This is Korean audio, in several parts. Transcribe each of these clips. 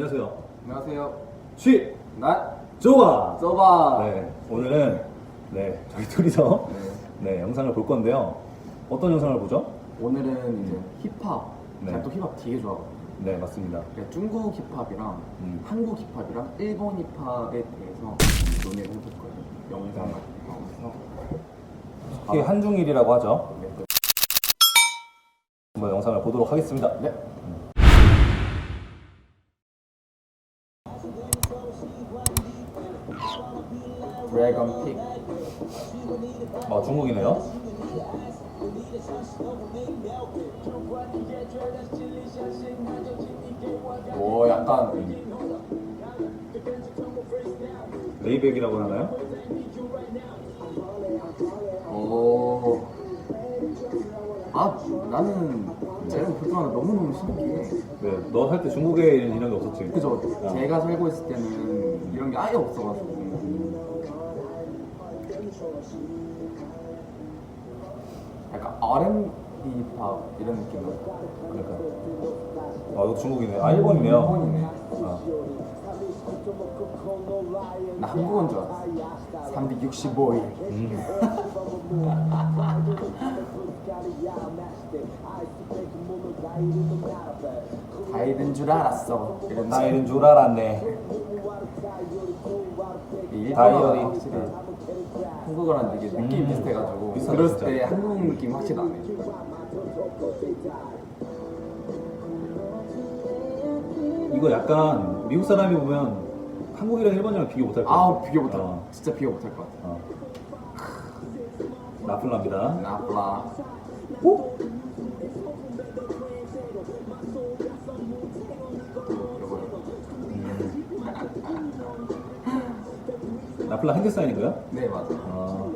안녕하세요. 안녕하세요. 쉬나 조가. 써봐. 네, 오늘은 네 저희 둘이서 네. 네 영상을 볼 건데요. 어떤 영상을 보죠? 오늘은 이제 힙합. 네. 제가 또 힙합 되게 좋아하거든요. 네 맞습니다. 그러니까 중국 힙합이랑 음. 한국 힙합이랑 일본 힙합에 대해서 논의를 해볼 거예요. 영상 같은 거. 이게 한중일이라고 하죠. 네. 또- 한번 영상을 보도록 하겠습니다. 네. 드래곤 픽. 어, 중국이네요. 오 약간 레이백이라고 하나요? 오. 아 나는 제가 그동안 너무너무 신기해. 네, 너 살 때 중국에 이런 게 없었지? 그죠? 어. 제가 살고 있을 때는 이런 게 아예 없어가지고. 약간 R&B 힙합 이런 느낌으로. 그러니까. 아, 이거 중국이네. 아, 일본이네요. 일본이네. 아, 나 한국인 줄 알았어. 365일. 음. 다 잃은 줄 알았어. 이런 나 이런 줄 알았네. 일본어가 다이어리. 확실히 한국어랑 되게 느낌이 음. 비슷해가지고 비슷하다, 들었을 진짜. 때 한국 느낌 확실히 나네. 이거 약간 미국 사람이 보면 한국이랑 일본이랑 비교 못할 것 같아. 아 비교 못할 어, 진짜 비교 못할 것 같아. 어. 나플랍니다. 나플라. 나플랍 핸드사인이고요. 네 맞아. 아,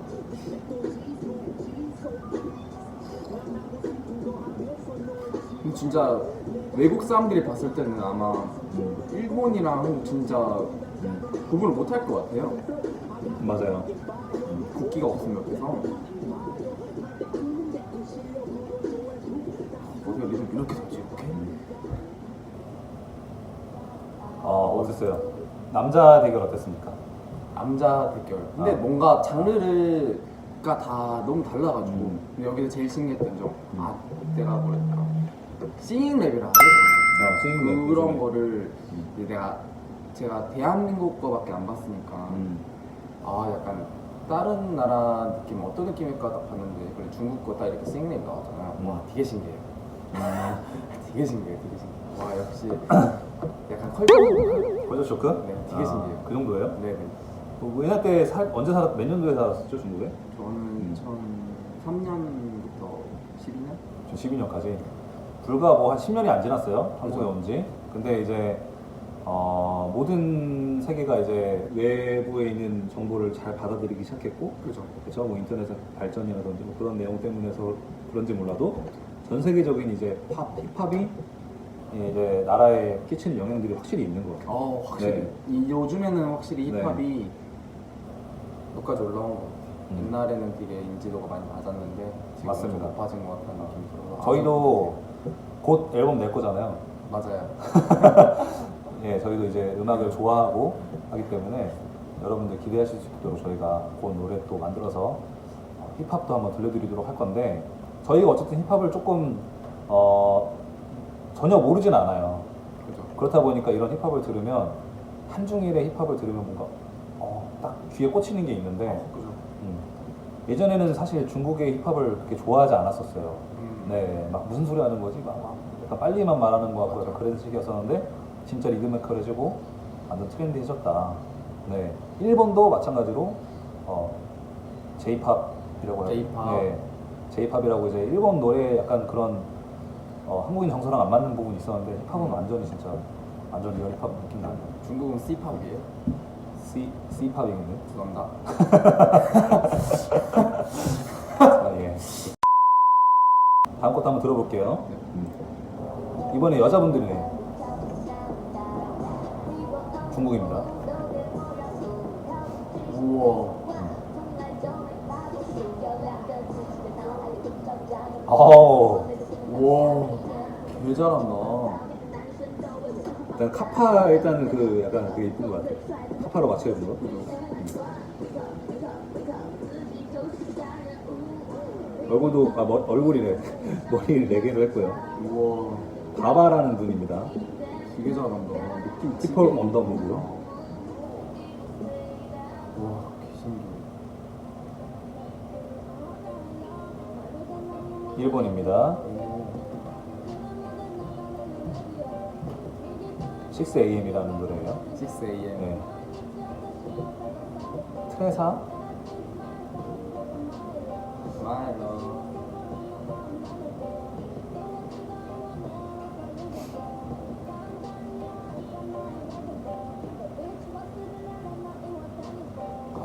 진짜 외국 사람들이 봤을 때는 아마 음, 일본이랑 한국 진짜 구분을 못 할 것 같아요. 맞아요. 국기가 없으면 옆에서 어디가 리듬 이렇게 잡지 이렇게? 어, 어땠어요? 남자 대결 어땠습니까? 남자 대결. 근데 아. 뭔가 장르가 다 너무 달라가지고 음. 근데 여기서 제일 신기했던 점, 음. 아 내가 뭐랬다. 싱잉 랩이라. 어, 싱잉 랩 그런 요즘에. 거를 음. 이제 내가 제가 대한민국 거밖에 안 봤으니까 음. 아 약간 다른 나라 느낌 어떤 느낌일까 딱 봤는데 그래 중국 거 딱 이렇게 싱잉 랩 나왔잖아요. 음. 와 되게 신기해요. 음. 되게 신기해요, 되게 신기해. 와 역시 약간 컬처. 컬처 쇼크? 네, 되게 신기해요. 그 정도예요? 네네. 뭐 옛날 때 살, 언제 살았, 몇 년도에 살았었죠, 중국에? 저는 2003년부터 12년? 저 12년까지. 불과 뭐 한 10년이 안 지났어요, 한국에 온 지. 근데 이제, 어, 모든 세계가 이제 외부에 있는 정보를 잘 받아들이기 시작했고, 그죠. 그렇죠. 뭐 인터넷 발전이라든지 뭐 그런 내용 때문에서 그런지 몰라도 전 세계적인 이제 팝, 힙합이 이제 나라에 끼치는 영향들이 확실히 있는 것 같아요. 어 확실히 네. 이, 요즘에는 확실히 네. 힙합이 여기까지 올라온 것 같아요. 음. 옛날에는 되게 인지도가 많이 낮았는데 지금 맞습니다. 좀 높아진 것 같다는 느낌이 들어서 저희도 곧 앨범 낼 거잖아요. 맞아요. 예, 저희도 이제 음악을 좋아하고 하기 때문에 여러분들 기대하실 수 있도록 저희가 곧 노래 또 만들어서 어, 힙합도 한번 들려드리도록 할 건데 저희가 어쨌든 힙합을 조금 어, 전혀 모르진 않아요. 그죠. 그렇다 보니까 이런 힙합을 들으면 한중일의 힙합을 들으면 뭔가 귀에 꽂히는 게 있는데 그죠. 음, 예전에는 사실 중국의 힙합을 그렇게 좋아하지 않았었어요. 음. 네, 막 무슨 소리 하는 거지? 막, 막 약간 빨리만 말하는 것 같고 약간 그런 식이었었는데 진짜 리드메컬해지고 완전 트렌디해졌다. 네, 일본도 마찬가지로 어, J-팝이라고 해요. J-pop. 네, J-팝이라고 이제 일본 노래 약간 그런 어, 한국인 정서랑 안 맞는 부분이 있었는데 힙합은 완전히 진짜 완전 리얼 힙합 느낌 나요. 중국은 C-팝이에요. C C-팝이거든요. 죄송합니다. 아, 예. 다음 것도 한번 들어볼게요. 음. 이번에 여자분들이네. 중국입니다. 우와. 어우, 우와. 개 잘한다. 일단 카파 일단 그 약간 되게 이쁜 것 같아. 카파로 맞춰 입은 거. 얼굴도 아 머, 얼굴이래 머리를 네 개로 했고요. 우와 바바라는 분입니다. 되게 잘한다 느낌 티폴 언더무고요. 와 개신기해 1번입니다. 오. 6AM이라는 노래예요. 6am 네. 트레사 마일러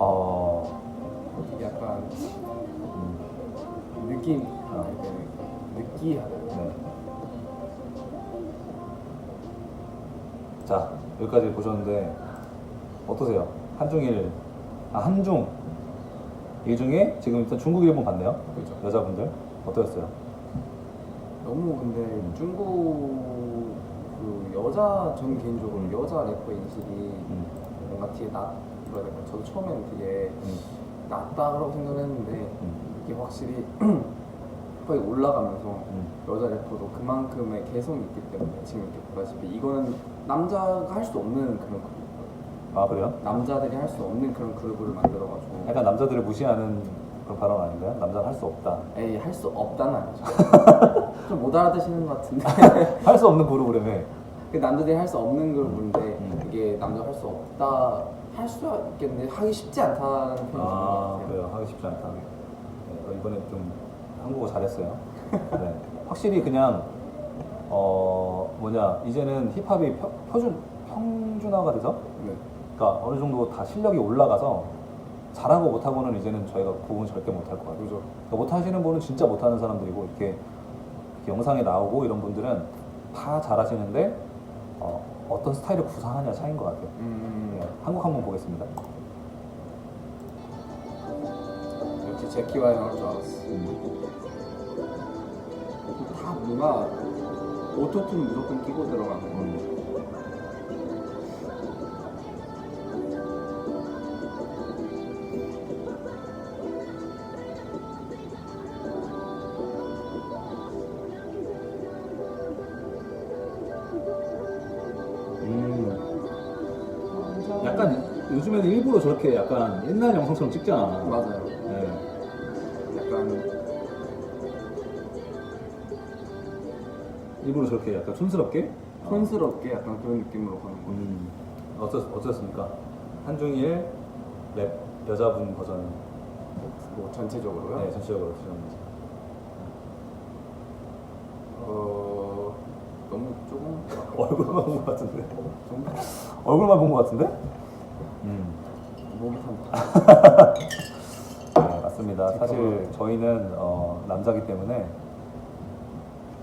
어, 약간 음, 느낌 어. 느끼하다 자 여기까지 보셨는데 어떠세요? 한중일 아 한중 일 중에 지금 일단 중국 일본 봤네요. 그죠 여자분들 어떠셨어요? 너무 근데 중국 그 여자 전 개인적으로 여자 래퍼 인식이 음, 뭔가 되게 낮 뭐라 해야 될까 저도 처음에는 되게 음, 낮다라고 생각을 했는데 음, 이게 확실히 거의 올라가면서 음. 여자 래퍼도 그만큼의 개성이 있기 때문에 지금 이렇게 보다시피 이거는 남자가 할 수 없는 그런 그룹 아 그래요? 남자들이 할 수 없는 그런 그룹을 만들어가지고 약간 남자들을 무시하는 그런 발언 아닌가요? 남자는 할 수 없다. 에이 할 수 없다는 아니죠 좀 못 알아듣시는 것 같은데 할 수 없는 그룹이라며. 그 남자들이 할 수 없는 그룹인데 음. 이게 남자가 할 수 없다 할 수 있겠는데 하기 쉽지 않다는 표현이 좋은 것아 같아요 그래요 하기 쉽지 않다 네, 어, 이번에 좀 한국어 잘했어요. 네. 확실히 그냥 어 뭐냐 이제는 힙합이 펴, 표준 평준화가 돼서 네. 그러니까 어느 정도 다 실력이 올라가서 잘하고 못하고는 이제는 저희가 구분 절대 못할 것 같아요. 그죠. 그러니까 못하시는 분은 진짜 못하는 사람들이고 이렇게, 이렇게 영상에 나오고 이런 분들은 다 잘하시는데 어, 어떤 스타일을 구사하냐 차이인 것 같아요. 음, 네, 한국 한번 보겠습니다 제키와의 나올 줄 알았어 음. 다 뭔가 오토튠 무조건 끼고 들어가는 거 음. 음. 약간 요즘에는 일부러 저렇게 약간 옛날 영상처럼 찍잖아. 맞아요 일부러 저렇게 약간 촌스럽게. 촌스럽게 약간 그런 느낌으로 가는 거 음. 어쩌, 어쩌습니까? 한중일 랩 여자분 버전. 뭐 전체적으로요? 네, 전체적으로 드셨는지. 어 너무 조금 얼굴만 본 것 같은데. 좀 얼굴만 본 것 같은데? 음. 목이 탄다 네, 맞습니다. 사실 저희는 어, 남자기 때문에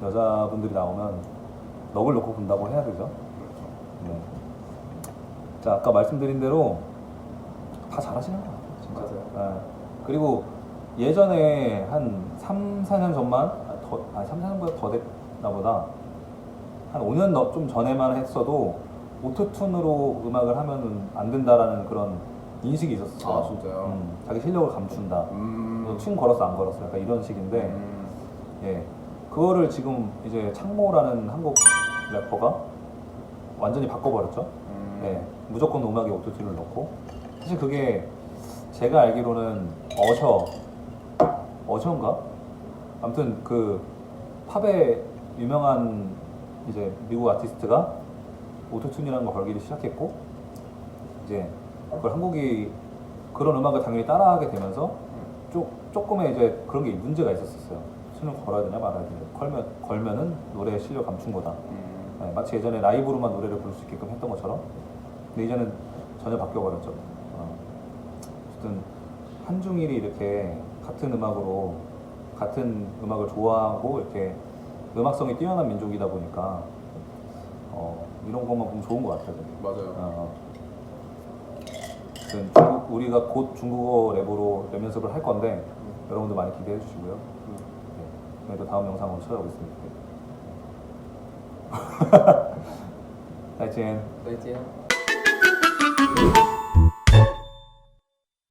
여자분들이 나오면 넋을 놓고 본다고 해야 되죠. 그렇죠 네. 자, 아까 말씀드린 대로 다 잘하시는 것 같아요. 진짜. 맞아요. 네. 그리고 예전에 한 3, 4년 전만, 아, 더, 아니 3, 4년보다 더 됐나 보다. 한 5년 너- 좀 전에만 했어도 오토튠으로 음악을 하면 안 된다라는 그런 인식이 있었어요. 아, 진짜요? 음, 자기 실력을 감춘다. 음, 뭐 춤 걸었어 안 걸었어 약간 이런 식인데 음, 예 그거를 지금 이제 창모라는 한국 래퍼가 완전히 바꿔버렸죠. 음. 예 무조건 음악에 오토튠을 넣고 사실 그게 제가 알기로는 어셔 어셔인가 아무튼 그 팝의 유명한 이제 미국 아티스트가 오토튠이라는 걸 걸기를 시작했고 이제 그걸 한국이 그런 음악을 당연히 따라하게 되면서 조, 조금의 이제 그런 게 문제가 있었었어요. 춤을 걸어야 되냐 말아야 되냐. 걸면, 걸면은 노래 실력 감춘 거다. 음. 네, 마치 예전에 라이브로만 노래를 부를 수 있게끔 했던 것처럼. 근데 이제는 전혀 바뀌어버렸죠. 어. 어쨌든 한중일이 이렇게 같은 음악으로 같은 음악을 좋아하고 이렇게 음악성이 뛰어난 민족이다 보니까 어, 이런 것만 보면 좋은 것 같아요. 맞아요 어. 아무튼 중국, 우리가 곧 중국어 랩으로 랩 연습을 할 건데 여러분들 많이 기대해 주시고요. 그래도 다음 영상으로 찾아오겠습니다. 다이찐. 再见。